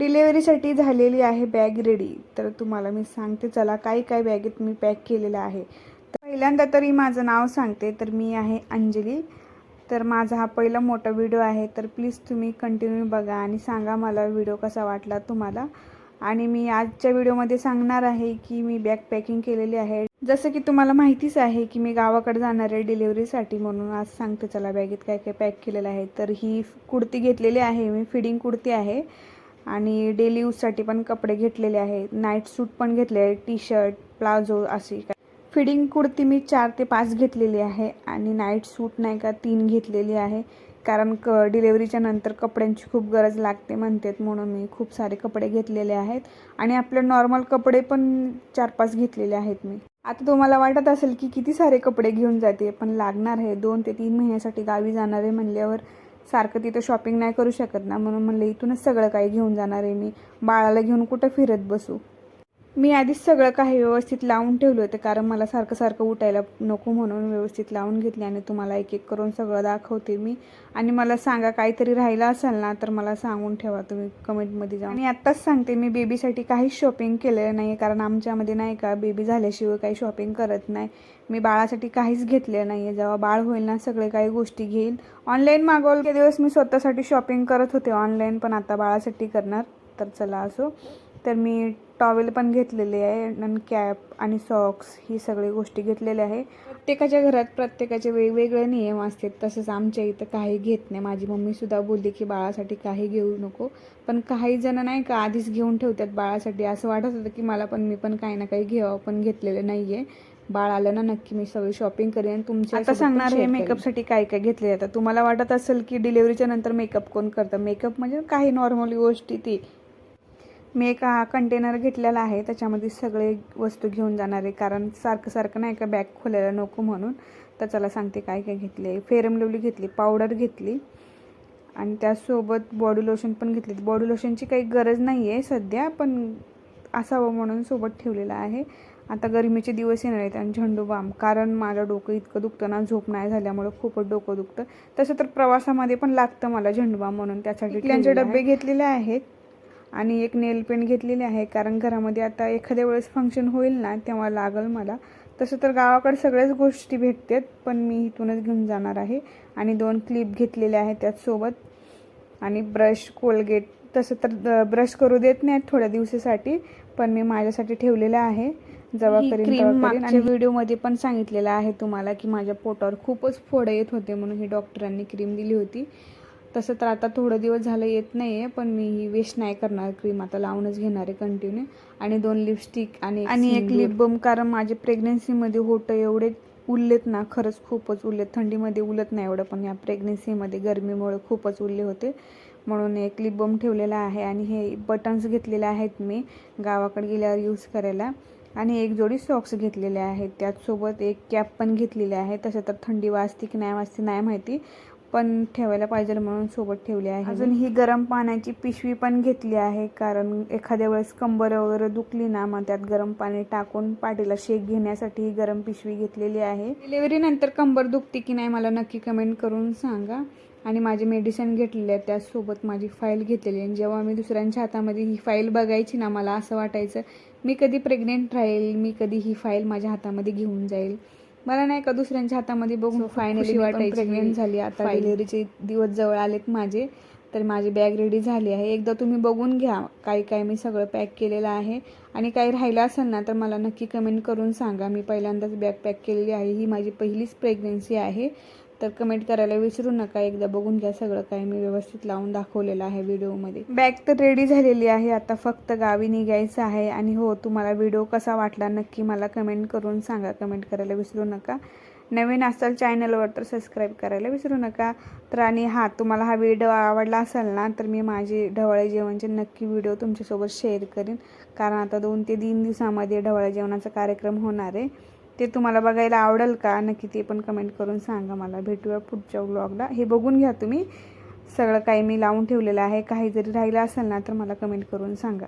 डिलेवरीसाठी झालेली आहे bag ready. तर तुम्हाला मी सांगते चला काय काय बॅगेत मी पॅक केलेलं आहे. तर पहिल्यांदा तरी माझं नाव सांगते तर मी आहे अंजली. तर माझा हा पहिला मोठा व्हिडिओ आहे तर प्लीज तुम्ही कंटिन्यू बघा आणि सांगा मला व्हिडिओ कसा वाटला तुम्हाला. आणि मी आजच्या व्हिडिओमध्ये सांगणार आहे की मी बॅग पॅकिंग केलेली आहे. जसं की तुम्हाला माहितीच आहे की मी गावाकडे जाणार आहे डिलेवरीसाठी म्हणून आज सांगते चला बॅगेत काय काय पॅक केलेलं आहे. तर ही कुर्ती घेतलेली आहे मी फिडिंग कुर्ती आहे. आणि डेली यूजसाठी पण कपडे घेतलेले आहेत. नाईट सूट पण घेतले आहे टी शर्ट प्लाझो अशी काय फिडिंग कुर्ती मी चार ते पाच घेतलेली आहे आणि नाईट सूट नाही का तीन घेतलेली आहे. कारण क डिलेवरीच्या नंतर कपड्यांची खूप गरज लागते म्हणतात. म्हणून मी खूप सारे कपडे घेतलेले आहेत. आणि आपले नॉर्मल कपडे पण चार पाच घेतलेले आहेत मी. आता तुम्हाला वाटत असेल की किती सारे कपडे घेऊन जाते पण लागणार आहे. दोन ते तीन महिन्यासाठी गावी जाणार आहे म्हणल्यावर सारखं तिथं शॉपिंग नाही करू शकत ना. म्हणून म्हणलं इथूनच सगळं काही घेऊन जाणार आहे मी. बाळाला घेऊन कुठं फिरत बसू? मी आधीच सगळं काही व्यवस्थित लावून ठेवलं होतं कारण मला सारखं सारखं उठायला नको म्हणून व्यवस्थित लावून घेतले आणि तुम्हाला एक एक करून सगळं दाखवते मी. आणि मला सांगा काहीतरी राहिलं असेल ना तर मला सांगून ठेवा तुम्ही कमेंटमध्ये जाऊन. आणि आत्ताच सांगते मी बेबीसाठी काहीच शॉपिंग केलेलं नाही कारण आमच्यामध्ये नाही का बेबी झाल्याशिवाय काही शॉपिंग करत नाही. मी बाळासाठी काहीच घेतलेलं नाही आहे जेव्हा बाळ होईल ना सगळे काही गोष्टी घेईल. ऑनलाईन मागवलं दिवस मी स्वतःसाठी शॉपिंग करत होते ऑनलाईन पण आता बाळासाठी करणार तर चला असो. तर मी टॉवेल पण घेतलेले आहे आणि कॅप आणि सॉक्स ही सगळी गोष्टी घेतलेल्या आहे. प्रत्येकाच्या घरात प्रत्येकाचे वेगवेगळे नियम असतात तसंच आमच्या इथं काही घेत नाही. माझी मम्मीसुद्धा बोलली की बाळासाठी काही घेऊ नको. पण काही जण नाही का आधीच घेऊन ठेवतात बाळासाठी. असं वाटत होतं की मला पण मी पण काही ना काही घ्यावं पण घेतलेलं नाही आहे बाळ आलं ना नक्की मी सगळी शॉपिंग करेन तुमच्या आता सांगणार आहे मेकअपसाठी काय काय घेतले आता तुम्हाला वाटत असेल की डिलेवरीच्या नंतर मेकअप कोण करतं? मेकअप म्हणजे काही नॉर्मल गोष्टी ती मी एक हा कंटेनर घेतलेला आहे त्याच्यामध्ये सगळे वस्तू घेऊन जाणार आहे. कारण सारखं सारखं नाही का बॅग खोलायला नको म्हणून. तर चला सांगते काय काय घेतले. फेरम लवली घेतली पावडर घेतली. आणि त्यासोबत बॉडी लोशन पण घेतली. बॉडी लोशनची काही गरज नाही आहे सध्या पण असावं म्हणून सोबत ठेवलेलं आहे. आता गरमीचे दिवस येणार आहेत आणि झेंडू बाम. कारण माझं डोकं इतकं दुखतं ना झोप नाही झाल्यामुळं खूपच डोकं दुखतं. तसं तर प्रवासामध्ये पण लागतं मला झेंडू बाम म्हणून. त्यासाठी त्यांचे डबे घेतलेले आहेत. आणि एक नेल पेंट घेतलेली आहे. कारण घरामध्ये आता एखाद्या वेळेस फंक्शन होईल ना तेव्हा लागल मला. तसं तर गावाकडे सगळ्याच गोष्टी भेटतात पण मी इथूनच घेऊन जाणार आहे. आणि दोन क्लिप घेतलेल्या आहेत त्याचसोबत. आणि ब्रश कोलगेट तसं तर ब्रश करू देत नाहीत थोड्या दिवसासाठी पण मी माझ्यासाठी ठेवलेलं आहे. करीन आणि व्हिडिओमध्ये पण सांगितलेलं आहे तुम्हाला की माझ्या पोटावर खूपच फोडं येत होते म्हणून ही डॉक्टरांनी क्रीम दिली होती. तसं तर आता थोडं दिवस झालं येत नाही आहे पण मी ही वेस्ट नाही करणार क्रीम आता लावूनच घेणार आहे कंटिन्यू आणि दोन लिपस्टिक आणि आणि एक लिप बम कारण माझे प्रेग्नेन्सीमध्ये होतं एवढे उरलेत ना खरंच खूपच उरलेत थंडीमध्ये उलत नाही एवढं पण या प्रेग्नेन्सीमध्ये गरमीमुळे खूपच उरले होते. म्हणून एक लिप बम ठेवलेला आहे आणि हे बटन्स घेतलेले आहेत मी गावाकडे गेल्यावर यूज करायला. आणि एक जोडी सॉक्स घेतलेले आहेत. त्याचसोबत एक कॅप पण घेतलेली आहे. तसं तर थंडी वाजते की नाही वाजते नाही माहिती. पण ठेवायला पाहिजे म्हणून सोबत ठेवली आहे. अजून ही गरम पाण्याची पिशवी पण घेतली आहे कारण एखाद्या वेळेस कंबर वगैरे दुखली ना मग त्यात गरम पाणी टाकून पाठीला शेक घेण्यासाठी ही गरम पिशवी घेतलेली आहे. डिलिव्हरी नंतर कंबर दुखते की नाही मला नक्की कमेंट करून सांगा. आणि माझे मेडिसिन घेतलेले आहे त्याचसोबत माझी फाईल घेतलेली आहे. जेव्हा मी दुसऱ्यांच्या हातामध्ये ही फाईल बघायची ना मला असं वाटायचं मी कधी प्रेग्नेंट राहील मी कधी ही फाईल माझ्या हातामध्ये घेऊन जाईल. मला नाही का दुसऱ्यांच्या हातामध्ये बघून फायनली वाटायची. प्रेग्नेंट झाली. आता डिलिव्हरीचे दिवस जवळ आलेत माझे तर माझी बॅग रेडी झाली आहे. एकदा तुम्ही बघून घ्या काय काय मी सगळं पॅक केलेलं आहे. आणि काही राहिलं असेल ना तर मला नक्की कमेंट करून सांगा. मी पहिल्यांदाच बॅग पॅक केलेली आहे. ही माझी पहिलीच प्रेग्नेन्सी आहे. तर कमेंट करायला विसरू नका. एकदा बघून घ्या सगळं काही. मी व्यवस्थित लावून दाखवलेलं आहे व्हिडिओमध्ये. बॅग तर रेडी झालेली आहे. आता फक्त गावी निघायचं आहे. आणि हो तुम्हाला व्हिडिओ कसा वाटला नक्की मला कमेंट करून सांगा. कमेंट करायला विसरू नका. नवीन असाल चॅनलवर तर सबस्क्राईब करायला विसरू नका. तर आणि हां तुम्हाला हा व्हिडिओ आवडला असेल ना तर मी माझे ढवळे जेवणचे नक्की व्हिडिओ तुमच्यासोबत शेअर करीन. कारण आता दोन ते तीन दिवसामध्ये ढवळे जेवणाचा कार्यक्रम होणार आहे. ते तुम्हाला बघायला आवडेल का? नक्की ते पण कमेंट करून सांगा मला. भेटूया पुढच्या ब्लॉगला हे बघून घ्या तुम्ही. सगळं काही मी लावून ठेवलेलं आहे. काही जरी राहिलं असेल ना तर मला कमेंट करून सांगा.